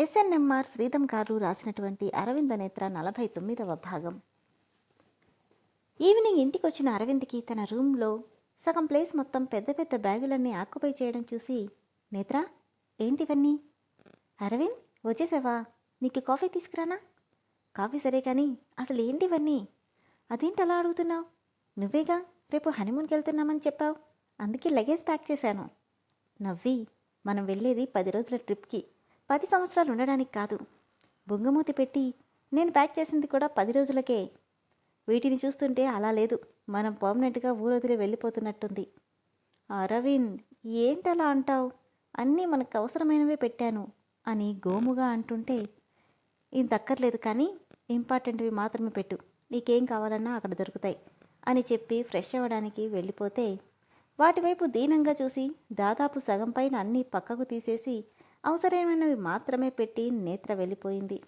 SNMR శ్రీధం గారు రాసినటువంటి అరవింద నేత్ర నలభై తొమ్మిదవ భాగం. ఈవినింగ్ ఇంటికి వచ్చిన అరవింద్కి తన రూమ్లో సగం ప్లేస్ మొత్తం పెద్ద పెద్ద బ్యాగులన్నీ ఆక్యుపై చేయడం చూసి నేత్ర ఏంటివన్నీ? అరవింద్ వచ్చేసావా? నీకు కాఫీ తీసుకురానా? కాఫీ సరే కానీ అసలు ఏంటివన్నీ? అదేంటి అలా అడుగుతున్నావు? నువ్వేగా? రేపు హనీమూన్కి వెళ్తున్నామని చెప్పావు. అందుకే లగేజ్ ప్యాక్ చేశాను. నవ్వి మనం వెళ్ళేది పది రోజుల ట్రిప్కి. పది సంవత్సరాలు ఉండడానికి కాదు. బొంగమూతి పెట్టి నేను ప్యాక్ చేసింది కూడా పది రోజులకే. వీటిని చూస్తుంటే అలా లేదు. మనం పర్మనెంట్గా ఊరొదిలి వెళ్ళిపోతున్నట్టుంది. అరవింద్ ఏంటలా అంటావు? అన్నీ మనకు అవసరమైనవే పెట్టాను అని గోముగా అంటుంటే ఇంత అక్కర్లేదు కానీ ఇంపార్టెంట్వి మాత్రమే పెట్టు. నీకేం కావాలన్నా అక్కడ దొరుకుతాయి అని చెప్పి ఫ్రెష్ అవ్వడానికి వెళ్ళిపోతే వాటివైపు దీనంగా చూసి దాదాపు సగం పైన అన్నీ పక్కకు తీసేసి అవసరమైనవి మాత్రమే పెట్టి నేత్ర వెళ్ళిపోయింది.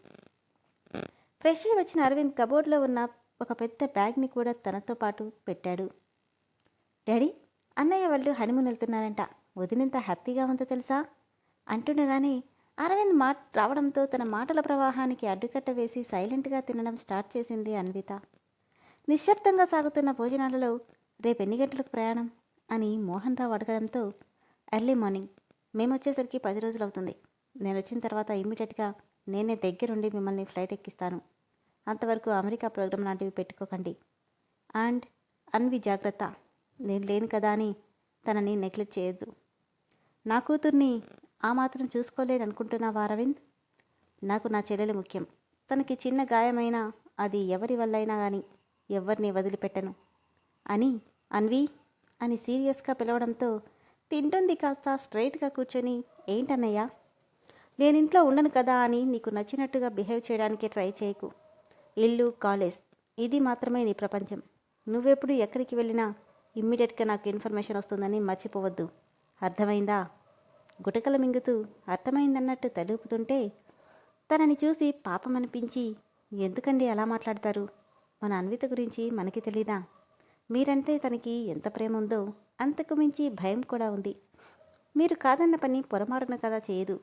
ఫ్రెష్ అయి వచ్చిన అరవింద్ కబోర్డ్లో ఉన్న ఒక పెద్ద బ్యాగ్ని కూడా తనతో పాటు పెట్టాడు. డాడీ అన్నయ్య వాళ్ళు హనీమూన్ వెళ్తున్నారంట. వదినంత హ్యాపీగా ఉందో తెలుసా? అంటుండగానే అరవింద్ మాట రావడంతో తన మాటల ప్రవాహానికి అడ్డుకట్ట వేసి సైలెంట్గా తినడం స్టార్ట్ చేసింది అన్విత. నిశ్శబ్దంగా సాగుతున్న భోజనాలలో రేపు ఎన్ని గంటలకు ప్రయాణం? అని మోహన్ రావు అడగడంతో ఎర్లీ మార్నింగ్. మేము వచ్చేసరికి పది రోజులు అవుతుంది నేను వచ్చిన తర్వాత ఇమ్మీడియట్గా నేనే దగ్గరుండి మిమ్మల్ని ఫ్లైట్ ఎక్కిస్తాను. అంతవరకు అమెరికా ప్రోగ్రాం లాంటివి పెట్టుకోకండి. అండ్ అన్వి జాగ్రత్త. నేను లేను కదా అని తనని నెగ్లెక్ట్ చేయొద్దు. నా కూతుర్ని ఆ మాత్రం చూసుకోలేని అనుకుంటున్నావా అరవింద్? నాకు నా చెల్లెలు ముఖ్యం. తనకి చిన్న గాయమైనా అది ఎవరి వల్లైనా కానీ ఎవరిని వదిలిపెట్టను. అని అన్వి అని సీరియస్గా పిలవడంతో తింటుంది కాస్త స్ట్రైట్గా కూర్చొని ఏంటన్నయ్యా? నేను ఇంట్లో ఉండను కదా అని నీకు నచ్చినట్టుగా బిహేవ్ చేయడానికి ట్రై చేయకు. ఇల్లు కాలేజ్ ఇది మాత్రమే నీ ప్రపంచం. నువ్వెప్పుడు ఎక్కడికి వెళ్ళినా ఇమ్మీడియట్గా నాకు ఇన్ఫర్మేషన్ వస్తుందని మర్చిపోవద్దు. అర్థమైందా? గుటకలు మింగుతూ అర్థమైందన్నట్టు తలుపుతుంటే తనని చూసి పాపం అనిపించి ఎందుకండి అలా మాట్లాడతారు? మన అన్విత గురించి మనకి తెలీదా? మీరంటే తనకి ఎంత ప్రేమ ఉందో అంతకు మించి భయం కూడా ఉంది. మీరు కాదన్న పని పొరపాటున కదా చేయదు.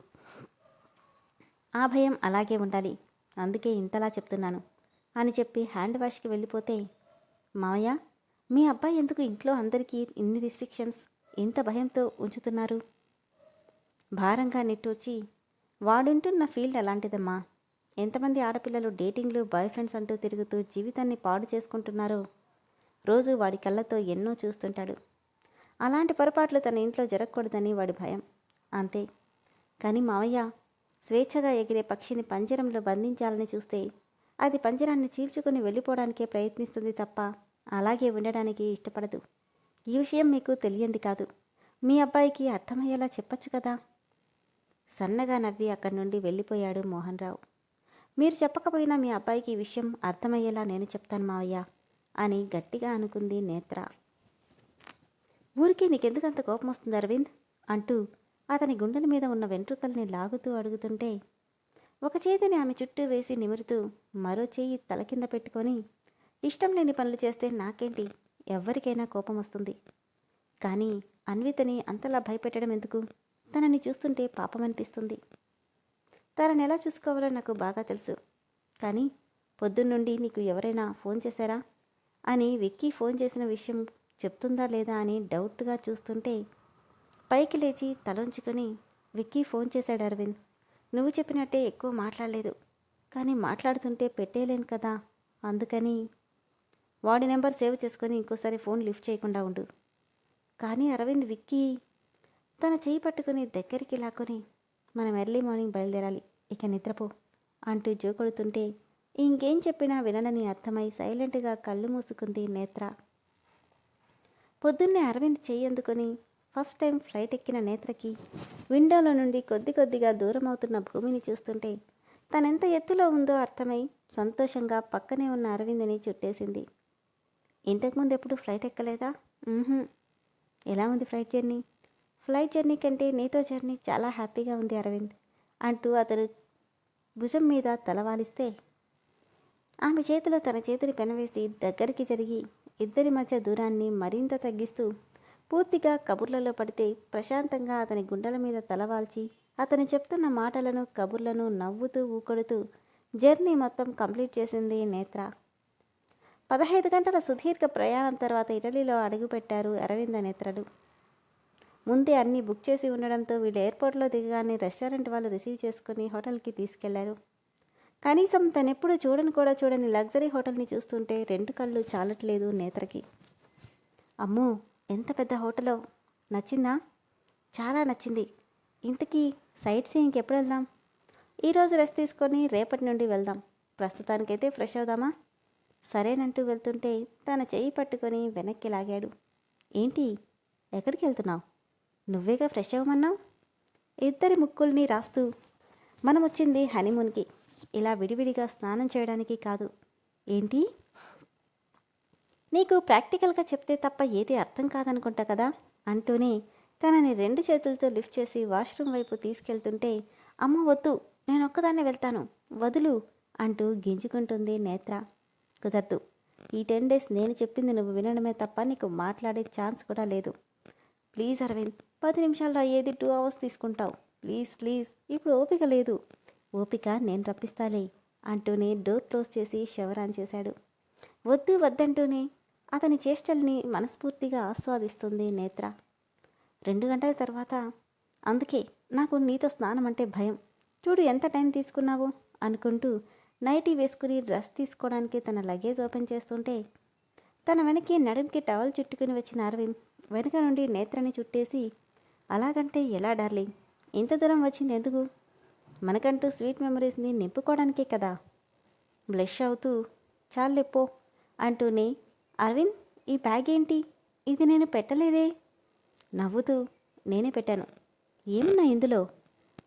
ఆ భయం అలాగే ఉండాలి. అందుకే ఇంతలా చెప్తున్నాను అని చెప్పి హ్యాండ్ వాష్కి వెళ్ళిపోతే మావయ్య మీ అబ్బాయి ఎందుకు ఇంట్లో అందరికీ ఇన్ని రిస్ట్రిక్షన్స్ ఇంత భయంతో ఉంచుతున్నారు? భారంగా నెట్టొచ్చి వాడుంటున్న ఫీల్డ్ అలాంటిదమ్మా. ఎంతమంది ఆడపిల్లలు డేటింగ్లు బాయ్ ఫ్రెండ్స్ అంటూ తిరుగుతూ జీవితాన్ని పాడు చేసుకుంటున్నారో రోజు వాడి కళ్ళతో ఎన్నో చూస్తుంటాడు. అలాంటి పొరపాట్లు తన ఇంట్లో జరగకూడదని వాడి భయం. అంతే. కానీ మావయ్య స్వేచ్ఛగా ఎగిరే పక్షిని పంజరంలో బంధించాలని చూస్తే అది పంజరాన్ని చీల్చుకుని వెళ్ళిపోవడానికే ప్రయత్నిస్తుంది తప్ప అలాగే ఉండడానికి ఇష్టపడదు. ఈ విషయం మీకు తెలియంది కాదు. మీ అబ్బాయికి అర్థమయ్యేలా చెప్పచ్చు కదా? సన్నగా నవ్వి అక్కడి నుండి వెళ్ళిపోయాడు మోహన్ రావు. మీరు చెప్పకపోయినా మీ అబ్బాయికి ఈ విషయం అర్థమయ్యేలా నేను చెప్తాను మావయ్య. అని గట్టిగా అనుకుంది నేత్ర. ఊరికి నీకెందుకు అంత కోపం వస్తుంది అరవింద్? అంటూ అతని గుండెల మీద ఉన్న వెంట్రుకల్ని లాగుతూ అడుగుతుంటే ఒక చేతిని ఆమె చుట్టూ వేసి నిమురుతూ మరో చేయి తల కింద పెట్టుకొని ఇష్టం లేని పనులు చేస్తే నాకేంటి? ఎవ్వరికైనా కోపం వస్తుంది కానీ అన్వితని అంతలా భయపెట్టడం ఎందుకు? తనని చూస్తుంటే పాపం అనిపిస్తుంది తనని ఎలా చూసుకోవాలో నాకు బాగా తెలుసు. కానీ పొద్దున్నుండి నీకు ఎవరైనా ఫోన్ చేశారా? అని విక్కీ ఫోన్ చేసిన విషయం చెప్తుందా లేదా అని డౌట్గా చూస్తుంటే పైకి లేచి తలంచుకొని విక్కీ ఫోన్ చేశాడు అరవింద్. నువ్వు చెప్పినట్టే ఎక్కువ మాట్లాడలేదు కానీ మాట్లాడుతుంటే పెట్టేయలేను కదా. అందుకని వాడి నెంబర్ సేవ్ చేసుకొని ఇంకోసారి ఫోన్ లిఫ్ట్ చేయకుండా ఉండు. కానీ అరవింద్ విక్కీ తన చేయి పట్టుకుని దగ్గరికి లాక్కొని మనం ఎర్లీ మార్నింగ్ బయలుదేరాలి. ఇక నిద్రపో అంటూ జోకొడుతుంటే ఇంకేం చెప్పినా విననని అర్థమై సైలెంట్గా కళ్ళు మూసుకుంది నేత్ర. పొద్దున్నే అరవింద్ చెయ్యి ఫస్ట్ టైం ఫ్లైట్ ఎక్కిన నేత్రకి విండోలో నుండి కొద్ది కొద్దిగా దూరం అవుతున్న భూమిని చూస్తుంటే తనెంత ఎత్తులో ఉందో అర్థమై సంతోషంగా పక్కనే ఉన్న అరవింద్ని చుట్టేసింది. ఇంతకుముందు ఎప్పుడు ఫ్లైట్ ఎక్కలేదా? ఎలా ఉంది ఫ్లైట్ జర్నీ? ఫ్లైట్ జర్నీ కంటే నీతో జర్నీ చాలా హ్యాపీగా ఉంది అరవింద్ అంటూ అతను భుజం మీద తలవాలిస్తే ఆమె చేతిలో తన చేతిని పెనవేసి దగ్గరికి జరిగి ఇద్దరి మధ్య దూరాన్ని మరింత తగ్గిస్తూ పూర్తిగా కబుర్లలో పడితే ప్రశాంతంగా అతని గుండెల మీద తలవాల్చి అతను చెప్తున్న మాటలను కబుర్లను నవ్వుతూ ఊకొడుతూ జర్నీ మొత్తం కంప్లీట్ చేసింది నేత్ర. పదహైదు గంటల సుదీర్ఘ ప్రయాణం తర్వాత ఇటలీలో అడుగుపెట్టారు అరవింద నేత్రలు. ముందే అన్నీ బుక్ చేసి ఉండడంతో వీళ్ళు ఎయిర్పోర్ట్లో దిగగానే రెస్టారెంట్ వాళ్ళు రిసీవ్ చేసుకుని హోటల్కి తీసుకెళ్ళారు. కనీసం తనెప్పుడు చూడని కూడా చూడని లగ్జరీ హోటల్ని చూస్తుంటే రెండు కళ్ళు చాలట్లేదు నేత్రకి. అమ్మో ఎంత పెద్ద హోటలో? నచ్చిందా? చాలా నచ్చింది. ఇంతకీ సైట్ సీయింగ్కి ఎప్పుడు వెళ్దాం? ఈరోజు రెస్ట్ తీసుకొని రేపటి నుండి వెళ్దాం. ప్రస్తుతానికైతే ఫ్రెష్ అవుదామా? సరేనంటూ వెళ్తుంటే తన చెయ్యి పట్టుకొని వెనక్కి లాగాడు. ఏంటి? ఎక్కడికి వెళ్తున్నావు? నువ్వేగా ఫ్రెష్ అవ్వమన్నావు? ఇద్దరి ముక్కుల్ని రాస్తూ మనం వచ్చింది హనీమూన్కి. ఇలా విడివిడిగా స్నానం చేయడానికి కాదు. ఏంటి? నీకు ప్రాక్టికల్గా చెప్తే తప్ప ఏది అర్థం కాదనుకుంటా కదా? అంటూనే తనని రెండు చేతులతో లిఫ్ట్ చేసి వాష్రూమ్ వైపు తీసుకెళ్తుంటే అమ్మ వద్దు నేను ఒక్కదాన్నే వెళ్తాను వదులు అంటూ గింజుకుంటుంది నేత్ర. కుదరదు ఈ టెన్ డేస్ నేను చెప్పింది నువ్వు వినడమే తప్ప నీకు మాట్లాడే ఛాన్స్ కూడా లేదు. ప్లీజ్ అరవింద్ పది నిమిషాల్లో అయ్యేది టూ అవర్స్ తీసుకుంటావు. ప్లీజ్ ప్లీజ్ ఇప్పుడు ఓపిక లేదు. ఓపిక నేను రప్పిస్తాలే అంటూనే డోర్ క్లోజ్ చేసి షవర్ ఆన్ చేశాడు. వద్దు వద్దంటూనే అతని చేష్టల్ని మనస్ఫూర్తిగా ఆస్వాదిస్తుంది నేత్ర. రెండు గంటల తర్వాత అందుకే నాకు నీతో స్నానం అంటే భయం. చూడు ఎంత టైం తీసుకున్నావు? అనుకుంటూ నైటీ వేసుకుని డ్రెస్ తీసుకోవడానికి తన లగేజ్ ఓపెన్ చేస్తుంటే తన వెనక్కి నడుంకి టవల్ చుట్టుకుని వచ్చిన అరవింద్ వెనుక నుండి నేత్రని చుట్టేసి అలాగంటే ఎలా డార్లింగ్? ఇంత దూరం వచ్చింది ఎందుకు? మనకంటూ స్వీట్ మెమరీస్ని నింపుకోవడానికే కదా. బ్లష్ అవుతూ చాలెప్పో అంటూనే అరవింద్ ఈ బ్యాగ్ ఏంటి? ఇది నేను పెట్టలేదే. నవ్వుతూ నేనే పెట్టాను. ఏమున్నా ఇందులో?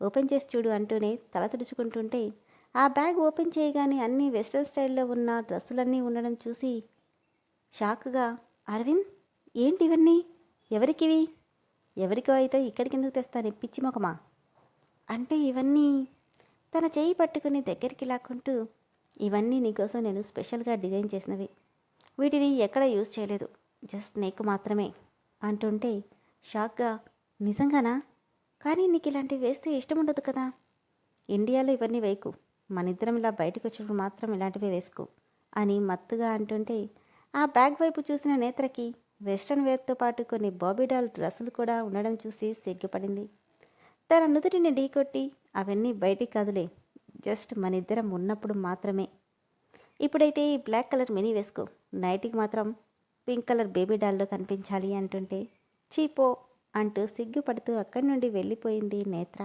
ఓపెన్ చేసి చూడు అంటూనే తల తుడుచుకుంటుంటే ఆ బ్యాగ్ ఓపెన్ చేయగానే అన్ని వెస్ట్రన్ స్టైల్లో ఉన్న డ్రెస్సులన్నీ ఉండడం చూసి షాక్గా అరవింద్ ఏంటి ఇవన్నీ? ఎవరికివి? ఎవరికో అయితే ఇక్కడికి ఎందుకు తెస్తాను పిచ్చి మొకమా అంటే ఇవన్నీ తన చేయి పట్టుకుని దగ్గరికి లాక్కుంటూ ఇవన్నీ నీకోసం నేను స్పెషల్గా డిజైన్ చేసినవి. వీటిని ఎక్కడ యూజ్ చేయలేదు. జస్ట్ నీకు మాత్రమే అంటుంటే షాక్గా నిజంగానా? కానీ నీకు ఇలాంటివి వేస్తే ఇష్టం ఉండదు కదా. ఇండియాలో ఇవన్నీ వేయకు. మన ఇద్దరం ఇలా బయటకు వచ్చినప్పుడు మాత్రం ఇలాంటివి వేసుకో అని మత్తుగా అంటుంటే ఆ బ్యాగ్ వైపు చూసిన నేత్రకి వెస్ట్రన్ వేర్తో పాటు కొన్ని బాబీడాల్ డ్రెస్సులు కూడా ఉండడం చూసి సిగ్గుపడింది. తన నుదుటిని ఢీకొట్టి అవన్నీ బయటికి కదులే. జస్ట్ మన ఇద్దరం ఉన్నప్పుడు మాత్రమే. ఇప్పుడైతే ఈ బ్లాక్ కలర్ మినీ వేసుకో. నైట్కి మాత్రం పింక్ కలర్ బేబీ డాల్లో కనిపించాలి అంటుంటే చీపో అంటూ సిగ్గుపడుతూ అక్కడి నుండి వెళ్ళిపోయింది నేత్ర.